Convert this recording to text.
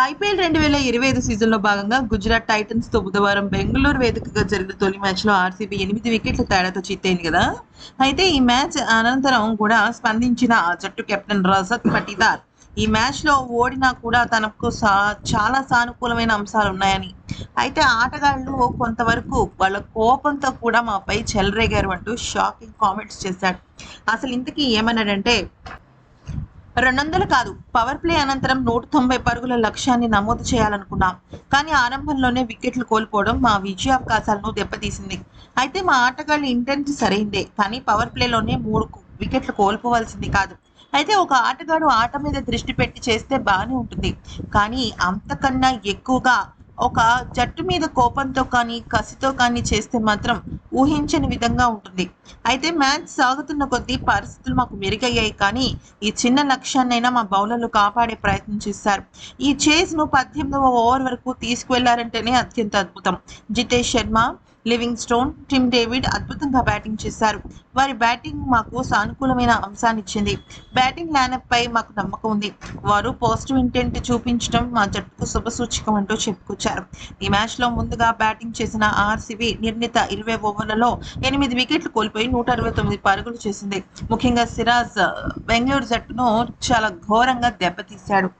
IPL రెండు వేల ఇరవై ఐదు సీజన్లో భాగంగా గుజరాత్ టైటన్స్తో బుధవారం బెంగళూరు వేదికగా జరిగిన తొలి మ్యాచ్లో ఆర్సీబీ ఎనిమిది వికెట్ల తేడాతో చిత్తైంది కదా. అయితే ఈ మ్యాచ్ అనంతరం కూడా స్పందించిన ఆ జట్టు కెప్టెన్ రజత్ పటీదార్ ఈ మ్యాచ్లో ఓడినా కూడా తనకు సా చాలా సానుకూలమైన అంశాలు ఉన్నాయని. అయితే ఆటగాళ్ళు కొంతవరకు వాళ్ళ కోపంతో కూడా మాపై చెలరేగారు అంటూ షాకింగ్ కామెంట్స్ చేశాడు అసలు ఇంతకీ ఏమన్నాడంటే రెండు వందలు కాదు. పవర్ ప్లే అనంతరం నూట తొంభై పరుగుల లక్ష్యాన్ని నమోదు చేయాలనుకున్నాం. కానీ ఆరంభంలోనే వికెట్లు కోల్పోవడం మా విజయావకాశాలను దెబ్బతీసింది. అయితే మా ఆటగాళ్ళ ఇంటెంట్ సరైందే కానీ పవర్ ప్లేలోనే మూడు వికెట్లు కోల్పోవలసింది కాదు. అయితే ఒక ఆటగాడు ఆట మీద దృష్టి పెట్టి చేస్తే బాగానే ఉంటుంది. కానీ అంతకన్నా ఎక్కువగా ఒక జట్టు మీద కోపంతో కానీ కసితో కానీ చేస్తే మాత్రం ఊహించని విధంగా ఉంటుంది. అయితే మ్యాచ్ సాగుతున్న కొద్దీ పరిస్థితులు మాకు మెరుగయ్యాయి కానీ ఈ చిన్న లక్ష్యాన్నైనా మా బౌలర్లు కాపాడే ప్రయత్నం చేశారు. ఈ చేజ్ను పద్దెనిమిదవ ఓవర్ వరకు తీసుకువెళ్ళారంటేనే అత్యంత అద్భుతం. Jitesh Sharma Livingstone Tim David అద్భుతంగా బ్యాటింగ్ చేశారు. వారి బ్యాటింగ్ మాకు సానుకూలమైన అంశాన్ని ఇచ్చింది బ్యాటింగ్ లైనప్ పై మాకు నమ్మకం ఉంది. వారు పాజిటివ్ ఇంటెంట్ చూపించడం మా జట్టుకు శుభసూచకం అంటూ చెప్పుకొచ్చారు. ఈ మ్యాచ్లో ముందుగా బ్యాటింగ్ చేసిన ఆర్సీబీ నిర్ణీత ఇరవై ఓవర్లలో ఎనిమిది వికెట్లు కోల్పోయి నూట అరవై తొమ్మిది పరుగులు చేసింది. ముఖ్యంగా సిరాజ్ బెంగళూరు జట్టును చాలా ఘోరంగా దెబ్బతీశాడు.